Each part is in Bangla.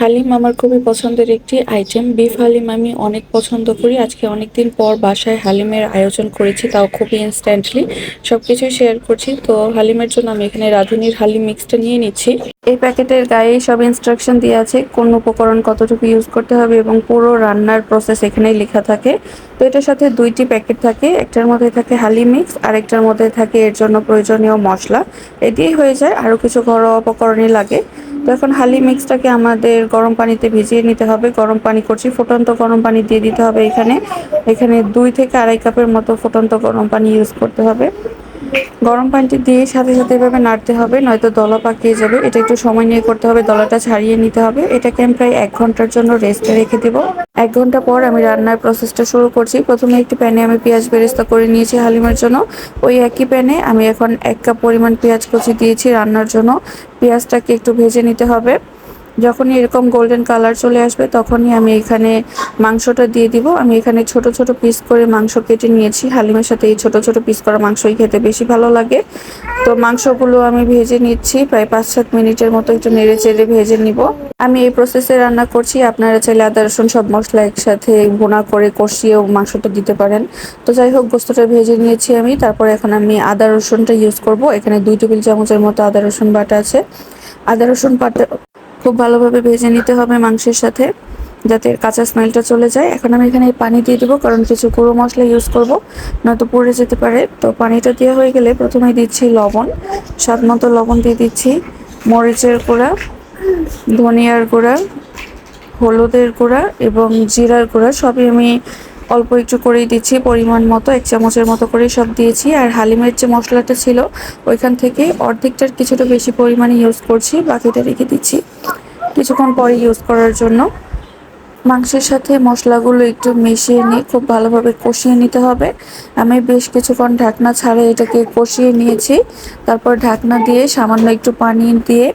হালিম আমার খুবই পছন্দের একটি আইটেম বিফ হালিম আমি অনেক পছন্দ করি। আজকে অনেকদিন পর বাসায় হালিমের আয়োজন করেছি, তাও খুবই ইনস্ট্যান্টলি সব কিছুই শেয়ার করছি। তো হালিমের জন্য আমি এখানে রাঁধুনির হালিম মিক্সটা নিয়ে নিচ্ছি। এই প্যাকেটের গায়ে সব ইনস্ট্রাকশন দিয়ে আছে, কোন উপকরণ কতটুকু ইউজ করতে হবে এবং পুরো রান্নার প্রসেস এখানেই লেখা থাকে। তো এটার সাথে দুইটি প্যাকেট থাকে, একটার মধ্যে থাকে হালিম মিক্স আর একটার মধ্যে থাকে এর জন্য প্রয়োজনীয় মশলা। এদিয়েই হয়ে যায়, আরও কিছু ঘরোয়া উপকরণই লাগে। তো এখন হালি মিক্সটাকে আমাদের গরম পানিতে ভিজিয়ে নিতে হবে। গরম পানি করছি, ফুটন্ত গরম পানি দিয়ে দিতে হবে এখানে। এখানে দুই থেকে আড়াই কাপের মতো ফুটন্ত গরম পানি ইউজ করতে হবে। গরম পানিটি দিয়ে সাথে সাথে এভাবে নাড়তে হবে, নয়তো দলা পাকিয়ে যাবে। এটা একটু সময় নিয়ে করতে হবে, দলাটা ছাড়িয়ে নিতে হবে। এটাকে আমি প্রায় এক ঘণ্টার জন্য রেস্টে রেখে দেবো। এক ঘণ্টা পর আমি রান্নার প্রসেসটা শুরু করছি। প্রথমে একটি প্যানে আমি পেঁয়াজ বেরেস্তা করে নিয়েছি হালিমের জন্য। ওই একই প্যানে আমি এখন এক কাপ পরিমাণ পেঁয়াজ কুচি দিয়েছি রান্নার জন্য। পেঁয়াজটাকে একটু ভেজে নিতে হবে। যখনই এরকম গোল্ডেন কালার চলে আসবে, তখনই আমি এখানে মাংসটা দিয়ে দিব। আমি এখানে ছোট ছোট পিস করে মাংস কেটে নিয়েছি। হালিমের সাথে এই ছোট ছোট পিস করা মাংসই খেতে বেশি ভালো লাগে। তো মাংসগুলো আমি ভেজে নিচ্ছি। প্রায় পাঁচ সাত মিনিটের মতো একটু নেড়ে চেড়ে ভেজে নিব। আমি এই প্রসেসে রান্না করছি। আপনারা চাইলে আদা, রসুন সব মশলা একসাথে ভুনা করে কষিয়েও মাংসটা দিতে পারেন। তো যাই হোক, গোস্তটা ভেজে নিয়েছি আমি। তারপর এখন আমি আদা, রসুনটা ইউজ করব। এখানে দুই টেবিল চামচের মতো আদা, রসুন বাটা আছে। আদা, রসুন বাটা খুব ভালোভাবে ভেজে নিতে হবে মাংসের সাথে, যাতে কাঁচা স্মেলটা চলে যায়। এখন আমি এখানে পানি দিয়ে দেবো, কারণ কিছু গুঁড়ো মশলা ইউজ করব, নয়তো পড়ে যেতে পারে। তো পানিটা দেওয়া হয়ে গেলে প্রথমে দিচ্ছি লবণ, স্বাদ মতো লবণ দিয়ে দিচ্ছি, মরিচের গুঁড়া, ধনিয়ার গুঁড়া, হলুদের গুঁড়া এবং জিরার গুঁড়া, সবই আমি অল্প একটু করেই দিচ্ছি, পরিমাণ মতো, এক চামচের মতো করেই সব দিয়েছি। আর হালিমের যে মশলাটা ছিল, ওইখান থেকে অর্ধেকটার কিছুটা বেশি পরিমাণে ইউজ করছি, বাকিটা রেখে দিচ্ছি। কিছুক্ষণ পরে ইউজ করার জন্য মাংসের সাথে মশলাগুলো একটু মিশিয়ে নিয়ে খুব ভালোভাবে কষিয়ে নিতে হবে। আমি বেশ কিছুক্ষণ ঢাকনা ছাড়া এটাকে কষিয়ে নিয়েছি। তারপর ঢাকনা দিয়ে সামান্য একটু পানি দিয়ে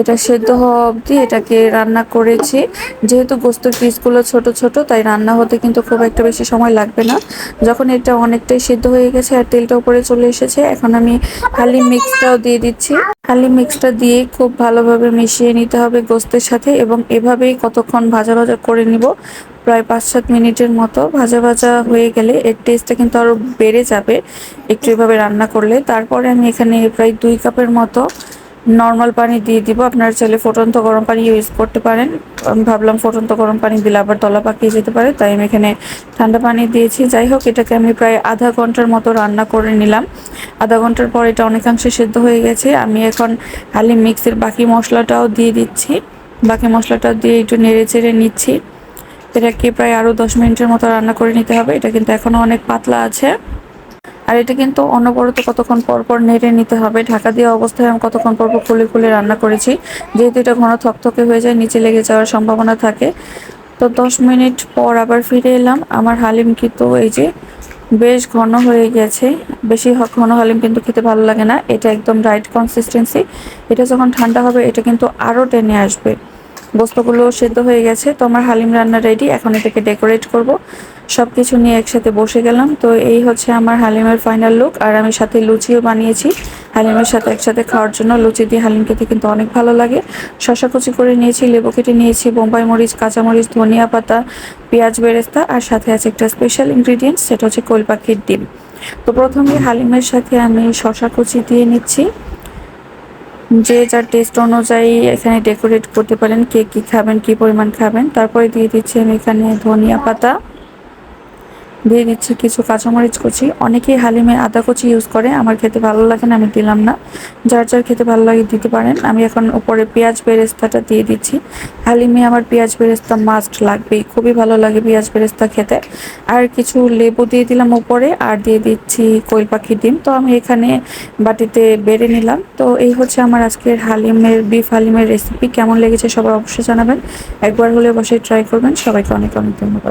এটা সেদ্ধ হওয়া অবধি এটাকে রান্না করেছি। যেহেতু গোস্তের পিসগুলো ছোট ছোট, তাই রান্না হতে কিন্তু খুব একটা বেশি সময় লাগবে না। যখন এটা অনেকটাই সেদ্ধ হয়ে গেছে আর তেলটা উপরে চলে এসেছে, এখন আমি খালি মিক্সটাও দিয়ে দিচ্ছি। খালি মিক্সটা দিয়ে খুব ভালোভাবে মিশিয়ে নিতে হবে গোস্তের সাথে এবং এভাবেই কতক্ষণ ভাজা ভাজা করে নিব। প্রায় পাঁচ সাত মিনিটের মতো ভাজা ভাজা হয়ে গেলে এর টেস্টটা কিন্তু আরও বেড়ে যাবে একটু এভাবে রান্না করলে। তারপরে আমি এখানে প্রায় দুই কাপের মতো নর্মাল পানি দিয়ে দিব। আপনারা চাইলে ফুটন্ত গরম পানি ইউজ করতে পারেন। আমি ভাবলাম ফুটন্ত গরম পানি দিলে আবার তলা পাকিয়ে যেতে পারে, তাই আমি এখানে ঠান্ডা পানি দিয়েছি। যাই হোক, এটাকে আমি প্রায় আধা ঘণ্টার মতো রান্না করে নিলাম। আধা ঘণ্টার পর এটা অনেকাংশে সেদ্ধ হয়ে গেছে। আমি এখন হালি মিক্সের বাকি মশলাটাও দিয়ে দিচ্ছি। বাকি মশলাটা দিয়ে একটু নেড়ে চেড়ে নিচ্ছি। এটাকে প্রায় আরও দশ মিনিটের মতো রান্না করে নিতে হবে। এটা কিন্তু এখনও অনেক পাতলা আছে। আর এটা কিন্তু অনবরত কতক্ষণ পর পর নেড়ে নিতে হবে। ঢাকা দেওয়া অবস্থায় আমি কতক্ষণ পর পর খুলে খুলে রান্না করেছি। যেহেতু এটা ঘন থকথকে হয়ে যায়, নিচে লেগে যাওয়ার সম্ভাবনা থাকে। তো দশ মিনিট পর আবার ফিরে এলাম। আমার হালিম কিন্তু এই যে বেশ ঘন হয়ে গেছে। বেশি ঘন হলে কিন্তু খেতে ভালো লাগে না। এটা একদম রাইট কনসিস্টেন্সি এটা যখন ঠান্ডা হবে, এটা কিন্তু আরও টেনে আসবে। বস্তুগুলো সেদ্ধ হয়ে গেছে। তোমার হালিম রান্না রেডি এখন এটাকে ডেকোরেট করব। সব কিছু নিয়ে একসাথে বসে গেলাম। তো এই হচ্ছে আমার হালিমের ফাইনাল লুক আর আমি সাথে লুচিও বানিয়েছি। হালিমের সাথে একসাথে খাওয়ার জন্য লুচি দিয়ে হালিম খেতে কিন্তু অনেক ভালো লাগে। শশা কুচি করে নিয়েছি, লেবু কেটে নিয়েছি, বোম্বাই মরিচ কাঁচামরিচ ধনিয়া পাতা, পেঁয়াজ, বেরেস্তা, আর সাথে আছে একটা স্পেশাল ইনগ্রিডিয়েন্টস সেটা হচ্ছে কোল পাখির ডিম। তো প্রথমে হালিমের সাথে আমি শশা কুচি দিয়ে নিচ্ছি। যে যার টেস্ট অনুযায়ী এখানে ডেকোরেট করতে পারেন, কে কী খাবেন, কী পরিমাণ খাবেন, তারপরে দিয়ে দিচ্ছি আমি এখানে ধনিয়া পাতা। দিয়ে দিচ্ছি কিছু কাঁচামরিচ কুচি। অনেকেই হালিমে আদা কুচি ইউজ করে। আমার খেতে ভালো লাগে না, আমি দিলাম না। যার যার খেতে ভালো লাগে দিতে পারেন। আমি এখন উপরে পেঁয়াজ বেরেস্তাটা দিয়ে দিচ্ছি। হালিমে আমার পেঁয়াজ বেরেস্তা মাস্ট লাগবেই। খুবই ভালো লাগে পেঁয়াজ বেরেস্তা খেতে। আর কিছু লেবু দিয়ে দিলাম উপরে, আর দিয়ে দিচ্ছি কোয়েল পাখির ডিম। তো আমি এখানে বাটিতে বেড়ে নিলাম। তো এই হচ্ছে আমার আজকের হালিমের বিফ হালিমের রেসিপি কেমন লেগেছে সবাই অবশ্যই জানাবেন। একবার হলে বসে ট্রাই করবেন। সবাইকে অনেক অনেক ধন্যবাদ।